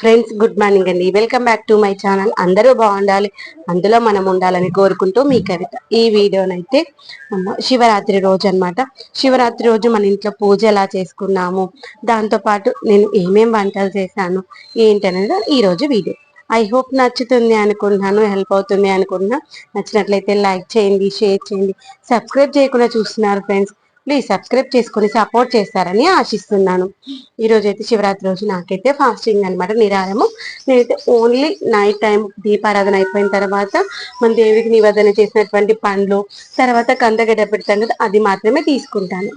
Friends good morning అండి. Welcome back to my channel అందరూ బాగుండాలి. అందులో మనం ఉండాలని కోరుకుంటూ మీ కవిత ఈ వీడియోనైతే శివరాత్రి రోజు అన్నమాట. శివరాత్రి రోజు మన ఇంట్లో పూజ ఎలా చేసుకున్నాము? దాంతో పాటు నేను ఏమేం వంటలు చేశాను? ఏంటనేది ఈరోజు వీడియో. ఐ హోప్ నచ్చుతుంది అనుకుంటున్నాను హెల్ప్ అవుతుంది అనుకుంటున్నా. నచ్చినట్లయితే లైక్ చేయండి షేర్ చేయండి. సబ్స్క్రైబ్ చేయకుండా చూస్తున్నారు ఫ్రెండ్స్ ప్లీజ్ సబ్స్క్రైబ్ చేసుకొని సపోర్ట్ చేస్తారని ఆశిస్తున్నాను. ఈరోజు అయితే శివరాత్రి రోజు నాకైతే ఫాస్టింగ్ అనమాట నిరారము నేనైతే ఓన్లీ నైట్ టైం దీపారాధన అయిపోయిన తర్వాత మన దేవుడికి నివేదన చేసినటువంటి పండ్లు తర్వాత కందగడ్డ పెడతాను కదా అది మాత్రమే తీసుకుంటాను.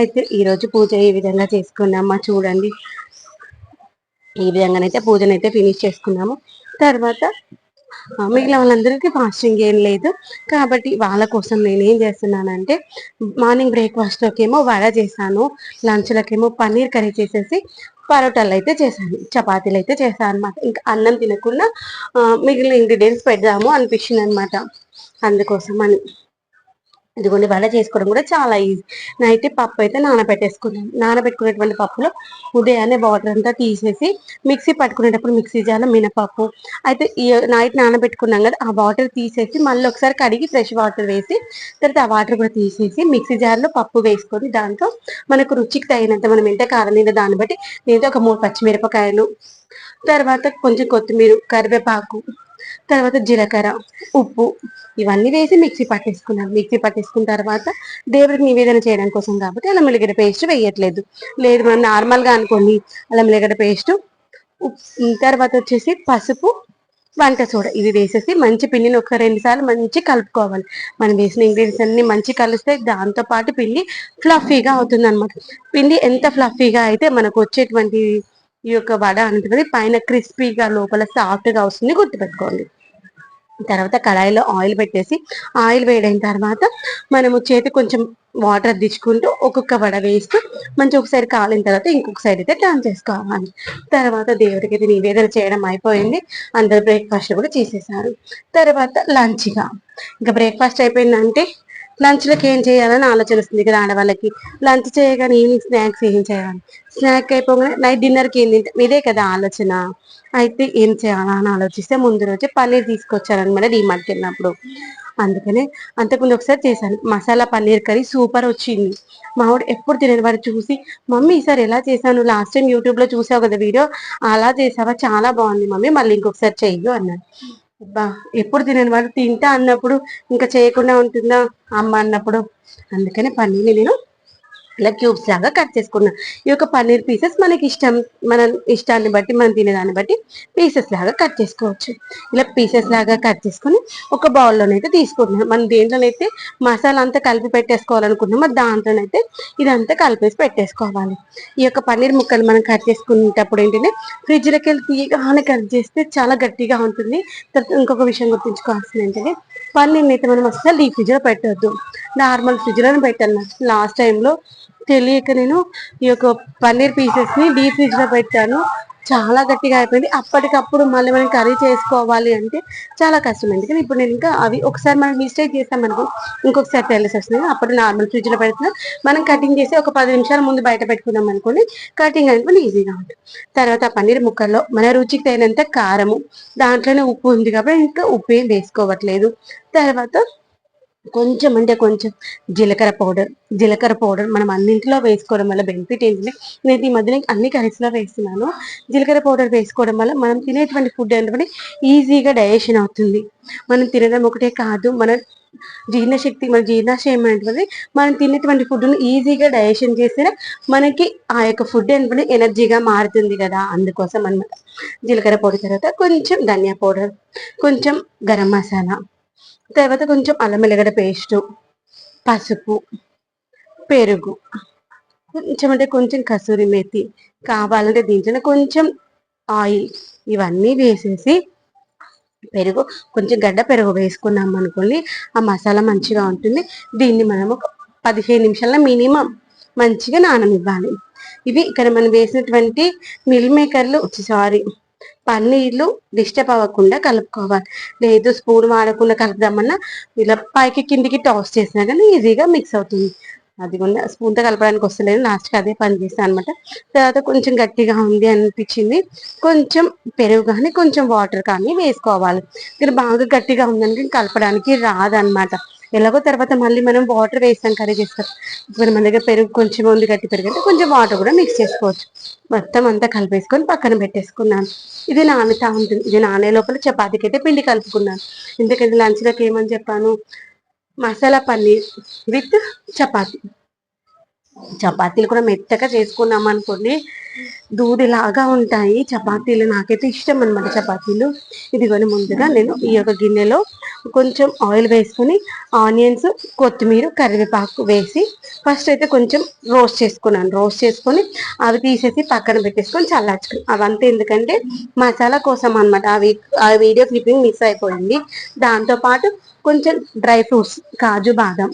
అయితే ఈరోజు పూజ ఈ విధంగా చేసుకున్నామా చూడండి. ఈ విధంగానైతే పూజనైతే ఫినిష్ చేసుకున్నాము. తర్వాత మిగిలిన వాళ్ళందరికీ ఫాస్టింగ్ ఏం లేదు. కాబట్టి వాళ్ళ కోసం నేను ఏం చేస్తున్నానంటే మార్నింగ్ బ్రేక్ఫాస్ట్లోకి ఏమో వడ చేశాను లంచ్లకేమో పన్నీర్ కర్రీ చేసేసి పరోటాలు అయితే చేశాను చపాతీలు అయితే చేశాను అనమాట ఇంకా అన్నం తినకుండా మిగిలిన ఇంగ్రీడియంట్స్ పెడదాము అనిపించింది అనమాట అందుకోసం అని ఇదిగోండి వడ చేసుకోవడం కూడా చాలా ఈజీ నైట్ పప్పు అయితే నానబెట్టేసుకున్నాను. నానబెట్టుకునేటువంటి పప్పులో ఉదయాన్నే వాటర్ అంతా తీసేసి మిక్సీ పట్టుకునేటప్పుడు మిక్సీ జార్లో మినపప్పు. అయితే ఈ నైట్ నానబెట్టుకున్నాం కదా ఆ వాటర్ తీసేసి మళ్ళీ ఒకసారి కడిగి ఫ్రెష్ వాటర్ వేసి తర్వాత ఆ వాటర్ కూడా తీసేసి మిక్సీ జార్లో పప్పు వేసుకొని దాంతో మనకు రుచికి తగినంత మనం ఎంత కారం మీద దాన్ని బట్టి దీంతో ఒక మూడు పచ్చిమిరపకాయలు తర్వాత కొంచెం కొత్తిమీర కరివేపాకు తర్వాత జీలకర్ర ఉప్పు ఇవన్నీ వేసి మిక్సీ పట్టేసుకున్నాను మిక్సీ పట్టేసుకున్న తర్వాత దేవుడికి నివేదన చేయడం కోసం కాబట్టి అల్లం వెల్లిగడ్డ పేస్ట్ వేయట్లేదు. లేదు మనం నార్మల్గా అనుకోండి అల్లం వెల్లిగడ్డ పేస్ట్ తర్వాత వచ్చేసి పసుపు వంట సోడా ఇది వేసేసి మంచి పిండిని ఒక రెండు సార్లు మంచి కలుపుకోవాలి. మనం వేసిన ఇంగ్రీడియంట్స్ అన్ని మంచి కలిస్తే దాంతో పాటు పిండి ఫ్లఫీగా అవుతుంది అనమాట పిండి ఎంత ఫ్లఫీగా అయితే మనకు వచ్చేటువంటి ఈ యొక్క వడ అనేది పైన క్రిస్పీగా లోపల సాఫ్ట్గా వస్తుంది గుర్తుపెట్టుకోండి. తర్వాత కడాయిలో ఆయిల్ పెట్టేసి ఆయిల్ వేడైన తర్వాత మనము చేతి కొంచెం వాటర్ అద్దించుకుంటూ ఒక్కొక్క వడ వేస్తూ మంచి ఒకసారి కాలిన తర్వాత ఇంకొక సైడ్ అయితే టర్న్ చేసుకోవాలి. తర్వాత దేవుడికి అయితే నివేదన చేయడం అయిపోయింది. అందరు బ్రేక్ఫాస్ట్ కూడా చేసేసారు. తర్వాత లంచ్గా. ఇంకా బ్రేక్ఫాస్ట్ అయిపోయిందంటే లంచ్లోకి ఏం చేయాలని ఆలోచన వస్తుంది కదా ఆడవాళ్ళకి. లంచ్ చేయగానే ఈవినింగ్ స్నాక్స్ ఏం చేయాలి? స్నాక్ అయిపోగానే నైట్ డిన్నర్కి ఏం తింటాం? ఇదే కదా ఆలోచన. అయితే ఏం చేయాలా అని ఆలోచిస్తే ముందు రోజే పన్నీర్ తీసుకొచ్చారనమాట డిమార్ట్కి వెళ్ళినప్పుడు అందుకనే అంతకుముందు ఒకసారి చేశాను. మసాలా పన్నీర్ కర్రీ సూపర్ వచ్చింది. మావాడు ఎప్పుడు తినని వాడు చూసి మమ్మీ ఈసారి ఎలా చేశాను? లాస్ట్ టైం యూట్యూబ్లో చూసావు కదా వీడియో? అలా చేసావా? చాలా బాగుంది మమ్మీ. మళ్ళీ ఇంకొకసారి చెయ్యు అన్నాడు. అబ్బా ఎప్పుడు తినను వాళ్ళు తింటా అన్నప్పుడు ఇంకా చేయకుండా ఉంటుందా? అమ్మ అన్నప్పుడు. అందుకని పన్నీర్ని నేను ఇలా క్యూబ్స్ లాగా కట్ చేసుకున్నా. ఈ యొక్క పన్నీర్ పీసెస్ మనకి ఇష్టం. మన ఇష్టాన్ని బట్టి మనం తినేదాన్ని బట్టి పీసెస్ లాగా కట్ చేసుకోవచ్చు. ఇలా పీసెస్ లాగా కట్ చేసుకుని ఒక బౌల్లోనైతే తీసుకుంటున్నాం. మనం దేంట్లోనైతే మసాలా అంతా కలిపి పెట్టేసుకోవాలనుకుంటున్నామో దాంట్లోనైతే ఇదంతా కలిపేసి పెట్టేసుకోవాలి. ఈ యొక్క పన్నీర్ ముక్కలు మనం కట్ చేసుకునేటప్పుడు ఏంటంటే ఫ్రిడ్జ్లోకి వెళ్ళి తీయగానే కట్ చేస్తే చాలా గట్టిగా ఉంటుంది. తర్వాత ఇంకొక విషయం గుర్తుంచుకోవాల్సింది ఏంటంటే పన్నీర్ని అయితే మనం అసలు డీప్ ఫ్రిడ్జ్లో పెట్టద్దు. నార్మల్ ఫ్రిడ్జ్లోనే పెట్టాను. లాస్ట్ టైంలో తెలియక నేను ఈ యొక్క పన్నీర్ పీసెస్ని డీప్ ఫ్రిడ్జ్లో పెట్టాను. చాలా గట్టిగా అయిపోయింది. అప్పటికప్పుడు మళ్ళీ మనం కర్రీ చేసుకోవాలి అంటే చాలా కష్టం. ఎందుకంటే ఇప్పుడు నేను ఇంకా అవి ఒకసారి మనం మిస్టేక్ చేసామనుకో ఇంకొకసారి తెలిసి వస్తుంది అప్పుడు నార్మల్ ఫ్రిడ్జ్లో పెడుతున్నా. మనం కటింగ్ చేసి ఒక పది నిమిషాల ముందు బయట పెట్టుకున్నాం అనుకోండి కటింగ్ అనుకుని ఈజీగా ఉంటుంది. తర్వాత ఆ పన్నీర్ ముక్కల్లో మన రుచికి తగినంత కారము దాంట్లోనే ఉప్పు ఉంది కాబట్టి ఇంకా ఉప్పు ఏం వేసుకోవట్లేదు. తర్వాత కొంచెం అంటే కొంచెం జీలకర్ర పౌడర్ జీలకర్ర పౌడర్ మనం అన్నింటిలో వేసుకోవడం వల్ల బెనిఫిట్ ఏంటంటే నేను ఈ మధ్యన అన్ని కర్రీస్లో వేస్తున్నాను. జీలకర్ర పౌడర్ వేసుకోవడం వల్ల మనం తినేటువంటి ఫుడ్ ఏంటంటే ఈజీగా డైజెషన్ అవుతుంది. మనం తినడం ఒకటే కాదు మన జీర్ణశక్తి మన జీర్ణాశయం ఏంటంటే మనం తినేటువంటి ఫుడ్ను ఈజీగా డైజెషన్ చేస్తే మనకి ఆ యొక్క ఫుడ్ ఏంటంటే ఎనర్జీగా మారుతుంది కదా. అందుకోసం అన్నమాట జీలకర్ర పౌడర్ తర్వాత కొంచెం ధనియా పౌడర్ కొంచెం గరం మసాలా తర్వాత కొంచెం అల్లం వెల్లిగడ్డ పేస్టు పసుపు పెరుగు కొంచెం అంటే కొంచెం కసూరి మేతి కావాలంటే దీంట్లో కొంచెం ఆయిల్ ఇవన్నీ వేసేసి పెరుగు కొంచెం గడ్డ పెరుగు వేసుకున్నాం అనుకోండి ఆ మసాలా మంచిగా ఉంటుంది. దీన్ని మనం ఒక పదిహేను నిమిషాల మినిమం మంచిగా నాననివ్వాలి. ఇవి ఇక్కడ మనం వేసినటువంటి మిల్ మేకర్లు సారీ పన్నీర్లు డిస్టర్బ్ అవ్వకుండా కలుపుకోవాలి. లేదు స్పూన్ వాడకుండా కలుపుదామన్నా ఇలా పైకి కిందికి టాస్ చేసినా కానీ ఈజీగా మిక్స్ అవుతుంది. అది కూడా స్పూన్తో కలపడానికి వస్తలేదు. లాస్ట్కి అదే పని చేస్తాను అనమాట తర్వాత కొంచెం గట్టిగా ఉంది అనిపించింది. కొంచెం పెరుగు కానీ కొంచెం వాటర్ కానీ వేసుకోవాలి. ఇక్కడ బాగా గట్టిగా ఉందని కలపడానికి రాదనమాట ఎలాగో తర్వాత మళ్ళీ మనం వాటర్ వేస్తాం కర్రీ చేస్తాం ఇప్పుడు మన దగ్గర పెరుగు కొంచెం ఉంది గట్టి పెరుగు అంటే కొంచెం వాటర్ కూడా మిక్స్ చేసుకోవచ్చు. మొత్తం అంతా కలిపేసుకొని పక్కన పెట్టేసుకున్నాను. ఇది నానుతా ఉంటుంది. ఇది నానే లోపల చపాతీకి అయితే పిండి కలుపుకున్నాను. ఎందుకంటే లంచ్లోకి ఏమని చెప్పాను? మసాలా పన్నీర్ విత్ చపాతీ. చపాతీలు కూడా మెత్తగా చేసుకున్నాం అనుకోండి దూదిలాగా ఉంటాయి చపాతీలు. నాకైతే ఇష్టం అనమాట చపాతీలు. ఇదిగోని ముందుగా నేను ఈ యొక్క గిన్నెలో కొంచెం ఆయిల్ వేసుకుని ఆనియన్స్ కొత్తిమీర కరివేపాకు వేసి ఫస్ట్ అయితే కొంచెం రోస్ట్ చేసుకున్నాను. రోస్ట్ చేసుకొని అవి తీసేసి పక్కన పెట్టేసుకొని చల్లార్చుకున్నాను. అవంతా ఎందుకంటే మసాలా కోసం అనమాట అవి ఆ వీడియో క్లిప్పింగ్ మిస్ అయిపోయింది. దాంతోపాటు కొంచెం డ్రై ఫ్రూట్స్ కాజు బాదం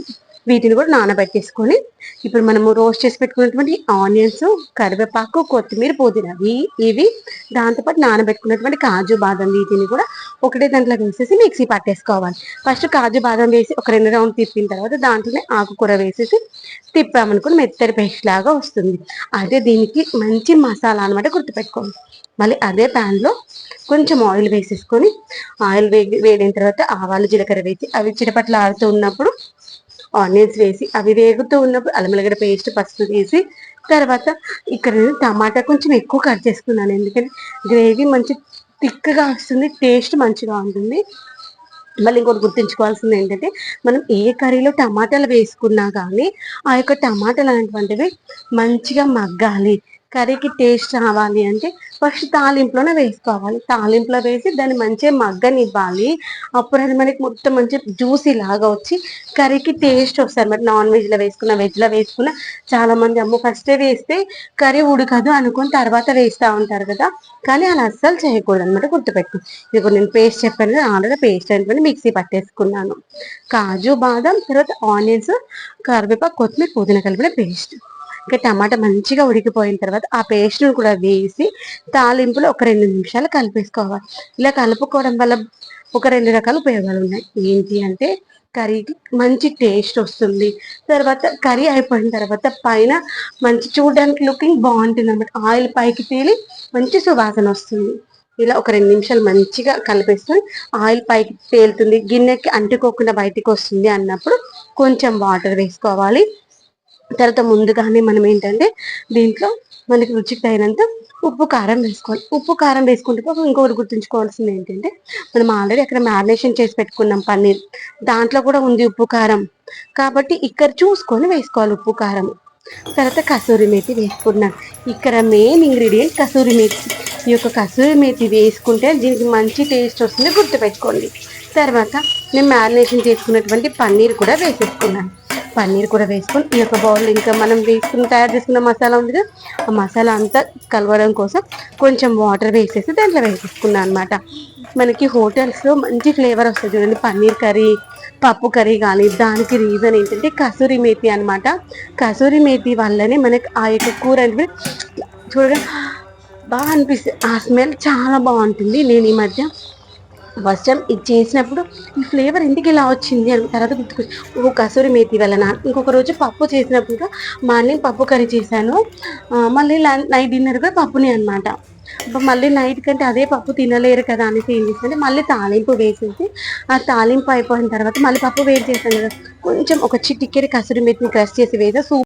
వీటిని కూడా నానబెట్టేసుకొని ఇప్పుడు మనము రోస్ట్ చేసి పెట్టుకున్నటువంటి ఆనియన్స్ కరివేపాకు కొత్తిమీర పుదీనా ఇవి దాంతోపాటు నానబెట్టుకున్నటువంటి కాజు బాదం వీటిని కూడా ఒకటే దాంట్లో వేసేసి మిక్సీ పట్టేసుకోవాలి. ఫస్ట్ కాజు బాదం వేసి ఒక రెండు రౌండ్ తిప్పిన తర్వాత దాంట్లోనే ఆకుకూర వేసేసి తిప్పామనుకుని మెత్తడి పేస్ట్ లాగా వస్తుంది. అదే దీనికి మంచి మసాలా అనమాట గుర్తుపెట్టుకోండి. మళ్ళీ అదే ప్యాన్లో కొంచెం ఆయిల్ వేసేసుకొని ఆయిల్ వేడి వేడిన తర్వాత ఆవాలు జీలకర్ర వేసి అవి చిటపట్లు ఆడుతూ ఉన్నప్పుడు ఆనియన్స్ వేసి అవి వేగుతూ ఉన్నప్పుడు అల్లమలగడ పేస్ట్ పసుపు వేసి తర్వాత ఇక్కడ నేను టమాటా కొంచెం ఎక్కువ కట్ చేసుకున్నాను. ఎందుకంటే గ్రేవీ మంచి థిక్గా వస్తుంది టేస్ట్ మంచిగా ఉంటుంది. మళ్ళీ ఇంకోటి గుర్తుంచుకోవాల్సింది ఏంటంటే మనం ఏ కర్రీలో టమాటాలు వేసుకున్నా కానీ ఆ యొక్క టమాటాలు అనేటువంటివి మంచిగా మగ్గాలి. కర్రీకి టేస్ట్ రావాలి అంటే ఫస్ట్ తాలింపులోనే వేసుకోవాలి. తాలింపులో వేసి దాన్ని మంచిగా మగ్గనివ్వాలి. అప్పుడు అది మనకి మొత్తం మంచి జ్యూసీ లాగా వచ్చి కర్రీకి టేస్ట్ వస్తుంది మరి నాన్ వెజ్లో వేసుకున్న వెజ్లో వేసుకున్న చాలామంది అమ్మ ఫస్టే వేస్తే కర్రీ ఉడకదు అనుకుని తర్వాత వేస్తూ ఉంటారు కదా. కానీ అలా అస్సలు చేయకూడదు అనమాట గుర్తుపెట్టు ఇప్పుడు నేను పేస్ట్ చెప్పాను కదా ఆల్రెడీ పేస్ట్ అయినటువంటి మిక్సీ పట్టేసుకున్నాను. కాజు బాదం తర్వాత ఆనియన్స్ కరివేపాకు కొత్తిమీర పుదీనా కలిపిన పేస్ట్. ఇంకా టమాటా మంచిగా ఉడికిపోయిన తర్వాత ఆ పేస్ట్ను కూడా వేసి తాలింపులో ఒక రెండు నిమిషాలు కలిపేసుకోవాలి. ఇలా కలుపుకోవడం వల్ల ఒక రెండు రకాల ఉపయోగాలు ఉన్నాయి. ఏంటి అంటే కర్రీకి మంచి టేస్ట్ వస్తుంది. తర్వాత కర్రీ అయిపోయిన తర్వాత పైన మంచి చూడడానికి లుకింగ్ బాగుంటుంది అనమాట ఆయిల్ పైకి తేలి మంచి సువాసన వస్తుంది. ఇలా ఒక రెండు నిమిషాలు మంచిగా కలిపేసుకొని ఆయిల్ పైకి తేలుతుంది. గిన్నెకి అంటుకోకుండా బయటికి వస్తుంది అన్నప్పుడు కొంచెం వాటర్ వేసుకోవాలి. తర్వాత ముందుగానే మనం ఏంటంటే దీంట్లో మనకి రుచికి తగినంత ఉప్పు కారం వేసుకోవాలి. ఉప్పు కారం వేసుకుంటే ఇంకొకటి గుర్తుంచుకోవాల్సింది ఏంటంటే మనం ఆల్రెడీ అక్కడ మ్యారినేషన్ చేసి పెట్టుకున్నాం పన్నీర్. దాంట్లో కూడా ఉంది ఉప్పు కారం. కాబట్టి ఇక్కడ చూసుకొని వేసుకోవాలి ఉప్పు కారం. తర్వాత కసూరి మేతి వేసుకున్నాం ఇక్కడ మెయిన్ ఇంగ్రీడియంట్ కసూరి మేతి. ఈ యొక్క కసూరి మేతి వేసుకుంటే దీనికి మంచి టేస్ట్ వస్తుంది గుర్తుపెట్టుకోండి. తర్వాత నేను మ్యారినేషన్ చేసుకున్నటువంటి పన్నీర్ కూడా వేసేసుకున్నాను. పన్నీర్ కూడా వేసుకొని ఈ యొక్క బౌల్ ఇంకా మనం వేసుకుని తయారు చేసుకున్న మసాలా ఉంది కదా ఆ మసాలా అంతా కలవడం కోసం కొంచెం వాటర్ వేసేసి దాంట్లో వేసేసుకున్నాను అనమాట మనకి హోటల్స్లో మంచి ఫ్లేవర్ వస్తుంది చూడండి పన్నీర్ కర్రీ పప్పు కర్రీ కానీ దానికి రీజన్ ఏంటంటే కసూరి మేతి అనమాట కసూరి మేతి వల్లనే మనకి ఆ యొక్క కూర అంటే చూడగా బాగా అనిపిస్తుంది. ఆ స్మెల్ చాలా బాగుంటుంది. నేను ఈ మధ్య ఫస్ట్ టైం ఇది చేసినప్పుడు ఈ ఫ్లేవర్ ఎందుకు ఇలా వచ్చింది అని తర్వాత గుర్తుకొచ్చి ఓ కసూరి మేతి వలన. ఇంకొక రోజు పప్పు చేసినప్పుడు మార్నింగ్ పప్పు కర్రీ చేశాను. మళ్ళీ నైట్ డిన్నర్గా పప్పుని అనమాట మళ్ళీ నైట్ కంటే అదే పప్పు తినలేరు కదా అనేసి ఏం చేసిందంటే మళ్ళీ తాలింపు వేసేసి ఆ తాలింపు అయిపోయిన తర్వాత మళ్ళీ పప్పు వేడి చేశాను కదా. కొంచెం ఒక చిటికెరి కసూరి మేతిని క్రష్ చేసి వేసా సూప్